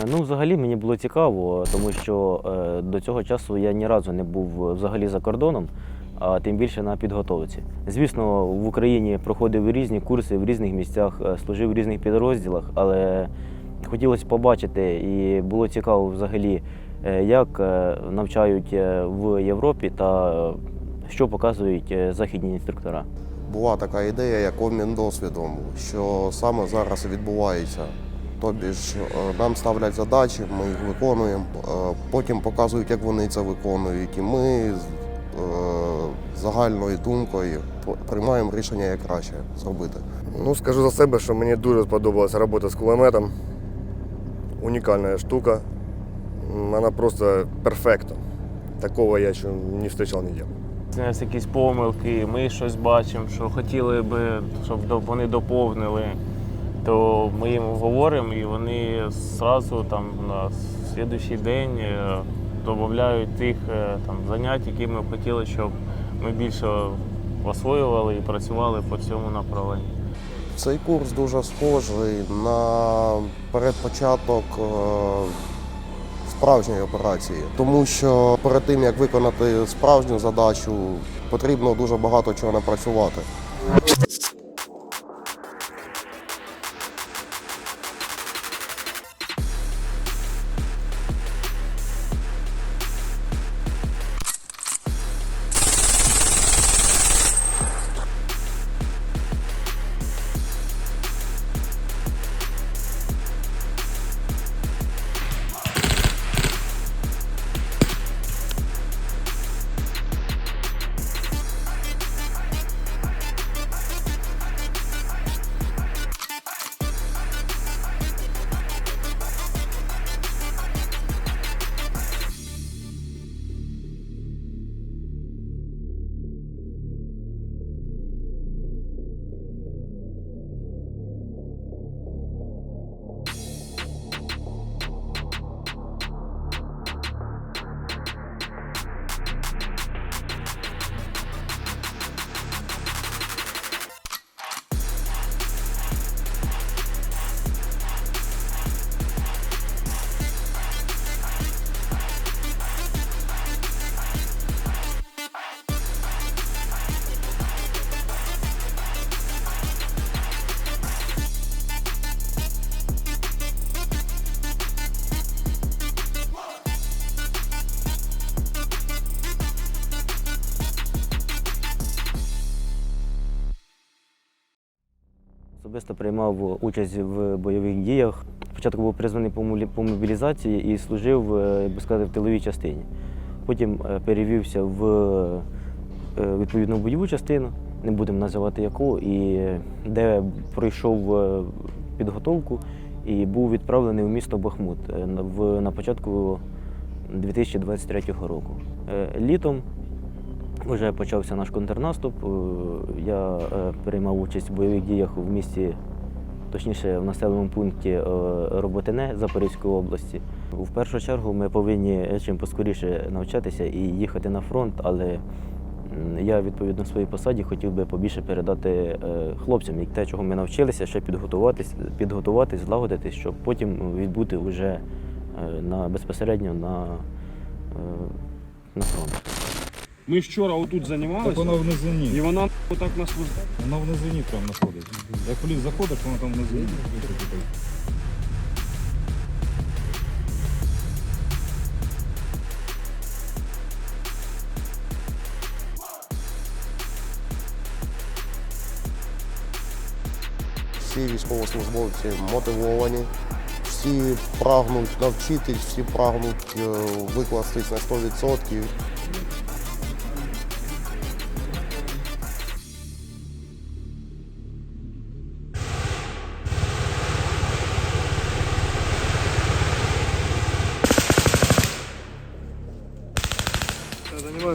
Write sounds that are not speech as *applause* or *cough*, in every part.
Е, Ну, взагалі мені було цікаво, тому що е, до цього часу я ні разу не був взагалі за кордоном, а тим більше на підготовці. Звісно, в Україні проходив різні курси в різних місцях, е, служив в різних підрозділах, але хотілося побачити і було цікаво взагалі, як навчають в Європі та що показують західні інструктора. Була така ідея, як обмін досвідом, що саме зараз відбувається. Тобі ж е, нам ставлять задачі, ми їх виконуємо, е, потім показують, як вони це виконують, і ми з е, загальною думкою приймаємо рішення, як краще зробити. Ну, скажу за себе, що мені дуже сподобалася робота з кулеметом. Унікальна штука. Вона просто перфектна. Такого я ще не зустрічав ніде. У нас якісь помилки, ми щось бачимо, що хотіли би, щоб вони доповнили, то ми їм говоримо і вони зразу там на слідуючий день е, додають тих е, там, занять, які ми хотіли, щоб ми більше освоювали і працювали по цьому направленню. Цей курс дуже схожий на передпочаток е, справжньої операції, тому що перед тим як виконати справжню задачу, потрібно дуже багато чого напрацювати. Особисто приймав участь в бойових діях. Спочатку був призваний по мобілізації і служив, е, як би сказати, в тиловій частині. Потім е, перевівся в е, відповідну бойову частину, не будемо називати яку, і е, де пройшов е, підготовку і був відправлений у місто Бахмут е, на- початку 2023 року. Е, Літом вже почався наш контрнаступ. Е, Я е, приймав участь в бойових діях в місті, точніше в населеному пункті е, Роботине Запорізької області. В першу чергу ми повинні чим поскоріше навчатися і їхати на фронт, але я відповідно своїй посаді хотів би побільше передати хлопцям і те, чого ми навчилися, ще підготуватись, підготуватись, злагодитись, щоб потім відбути вже на безпосередньо на, на фронт. Ми вчора отут Так займалися, вона в низині. і вона отак нас воз- Вона в низині прям знаходиться. Як в ліс заходиш, вона там в низині. Всі військовослужбовці мотивовані, всі прагнуть навчитись, всі прагнуть е, викластись на 100%.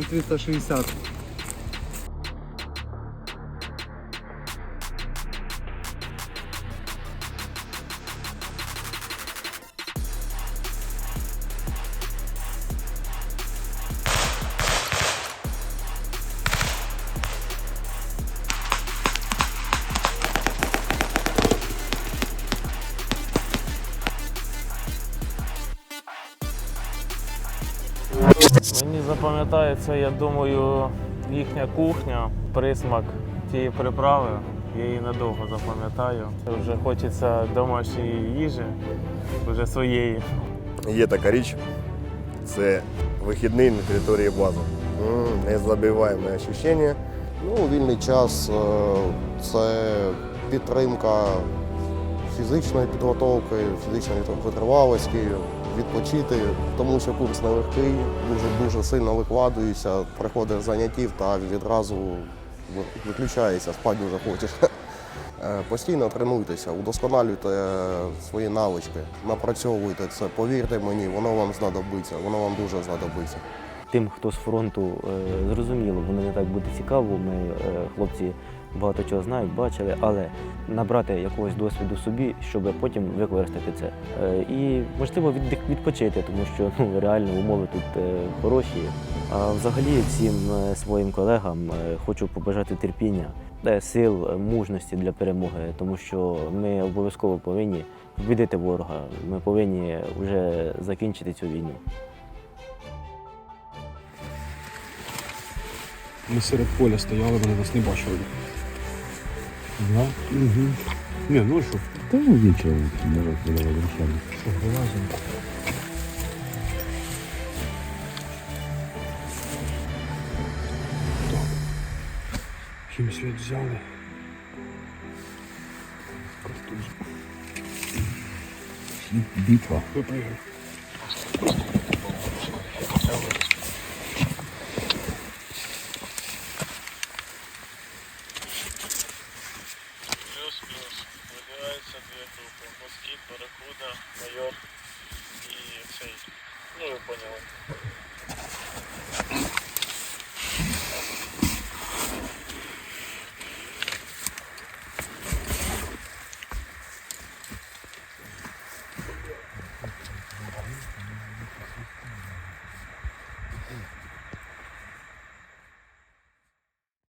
360. Запам'ятається, я думаю, їхня кухня, присмак тієї приправи. Я її надовго запам'ятаю. Вже хочеться домашньої їжі, вже своєї. Є така річ, це вихідний на території бази. М, Незабиваєме ощущення. Ну, вільний час е, це підтримка фізичної підготовки, фізичної витривалості, відпочити, тому що курс нелегкий, дуже дуже сильно викладуєшся, приходиш заняттів та відразу ви- виключаєшся, спати дуже хочеш. *laughs* Е, Постійно тренуйтеся, удосконалюйте е, свої навички, напрацьовуйте це. Повірте мені, воно вам знадобиться, воно вам дуже знадобиться. Тим, хто з фронту, е, зрозуміло, воно не так буде цікаво. Ми, хлопці, багато чого знають, бачили, але набрати якогось досвіду собі, щоб потім використати це. Е, І можливо від- відпочити, тому що ну, реально умови тут е, хороші. А взагалі всім е, своїм колегам хочу побажати терпіння, сил, мужності для перемоги, тому що ми обов'язково повинні побідити ворога. Ми повинні вже закінчити цю війну. Ми серед поля стояли, вони нас не бачили. Да? Угу. Ні, ну що? Та ну нічого, може коли вирішали. Хімслід взяли. Битва. Випригли.